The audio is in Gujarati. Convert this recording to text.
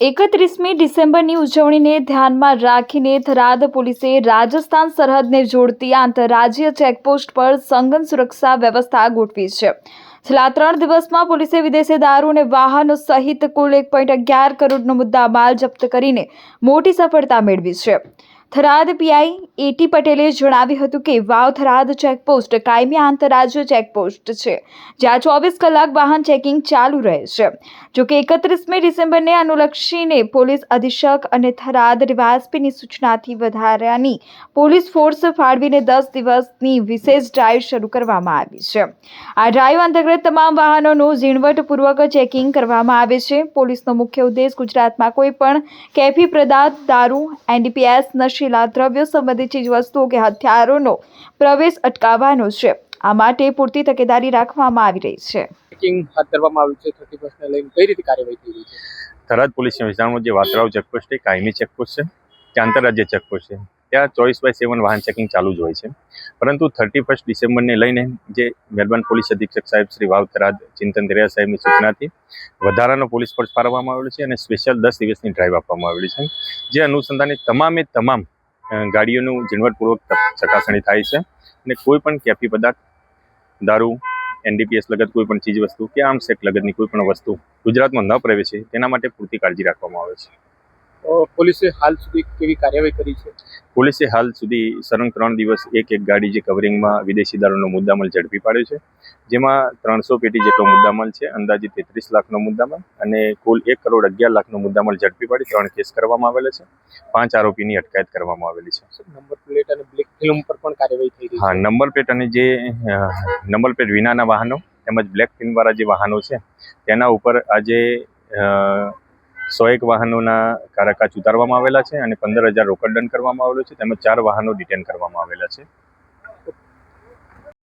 એકત્રીસમી ડિસેમ્બરની ઉજવણીને ધ્યાનમાં રાખીને થરાદ પોલીસે રાજસ્થાન સરહદને જોડતી આંતરરાજ્ય ચેકપોસ્ટ પર સંઘન સુરક્ષા વ્યવસ્થા ગોઠવી છે. છેલ્લા ત્રણ દિવસમાં પોલીસે વિદેશી દારૂ અને વાહનો સહિત કુલ એક પોઈન્ટ અગિયાર કરોડનો મુદ્દા માલ જપ્ત કરીને મોટી સફળતા મેળવી છે. થરાદ પીઆઈ એટી પટેલે જણાવ્યું હતું કે વાવ થરાદ ચેકપોસ્ટ કાયમી આંતરરાજ્ય ચેકપોસ્ટ છે, જ્યાં ચોવીસ કલાક વાહન ચેકિંગ ચાલુ રહે છે. જોકે એકત્રીસમી ડિસેમ્બરને અનુલક્ષીને પોલીસ અધિક્ષક અને થરાદ રિવાસપીની સૂચનાથી વધારાની પોલીસ ફોર્સ ફાળવીને દસ દિવસની વિશેષ ડ્રાઈવ શરૂ કરવામાં આવી છે. આ ડ્રાઈવ અંતર્ગત તમામ વાહનોનું ઝીણવટપૂર્વક ચેકિંગ કરવામાં આવે છે. પોલીસનો મુખ્ય ઉદ્દેશ ગુજરાતમાં કોઈ પણ કેફી પ્રદાત દારૂ, એનડીપીએસ નશીલા દ્રવ્યો સંબંધિત ચીજવસ્તુઓ કે હથિયારોનો પ્રવેશ અટકાવવાનો છે. આ માટે પૂરતી તકેદારી રાખવામાં આવી રહી છે. ચેકિંગ હાથ ધરવામાં આવ્યું છે. થર્ટી ફર્સ્ટને લઈને કઈ રીતે કાર્યવાહી થઈ રહી છે? થરાદ પોલીસના વિસ્તારમાં જે વાતરાવ ચેકપોસ્ટ છે કાયમી ચેકપોસ્ટ છે કે આંતરરાજ્ય ચેકપોસ્ટ છે ત્યાં ચોવીસ બાય સેવન વાહન ચેકિંગ ચાલુ જ હોય છે. પરંતુ થર્ટી ફર્સ્ટ ડિસેમ્બરને લઈને જે મેલબર્ન પોલીસ અધિક્ષક સાહેબ શ્રી વાવ થરાદ ચિંતન દરિયા સાહેબની સૂચનાથી વધારાનો પોલીસ ફોર્સ ફાળવવામાં આવેલો છે અને સ્પેશિયલ દસ દિવસની ડ્રાઈવ આપવામાં આવેલી છે. જે અનુસંધાને તમામે તમામ ગાડીઓનું ઝીણવટપૂર્વક ચકાસણી થાય છે અને કોઈ પણ કેફી પદાર્થ, દારૂ એનડીપીએસ લગત કોઈ પણ ચીજ વસ્તુ કે આમ સેક લગતની કોઈ પણ વસ્તુ ગુજરાતમાં ન પ્રવેશે તેના માટે પૂરતી કાળજી રાખવામાં આવે છે. પોલીસે હાલ સુધી કેવી કાર્યવાહી કરી છે? પોલીસે હાલ સુધી સળંગ ત્રણ દિવસ એક એક ગાડી જે કવરિંગમાં વિદેશી દારૂનો મુદ્દામાલ ઝડપી પાડ્યો છે. જેમાં ત્રણસો પેટી જેટલો મુદ્દામાલ છે અંદાજિત તેત્રીસ લાખનો મુદ્દામાલ અને કુલ એક કરોડ અગિયાર લાખનો મુદ્દામાલ ઝડપી પાડી ત્રણ કેસ કરવામાં આવેલા છે. પાંચ આરોપીની અટકાયત કરવામાં આવેલી છે. નંબર પ્લેટ અને બ્લેક ફિલ્મ પર પણ કાર્યવાહી થઈ રહી હા નંબર પ્લેટ અને જે નંબર પ્લેટ વિનાના વાહનો તેમજ બ્લેક ફિલ્મવાળા જે વાહનો છે તેના ઉપર આજે સો એક વાહનોના કારાકાચ ઉતારવામાં આવેલા છે અને પંદર હજાર રોકડ દંડ કરવામાં આવેલો છે. તેમજ ચાર વાહનો ડિટેન કરવામાં આવેલા છે.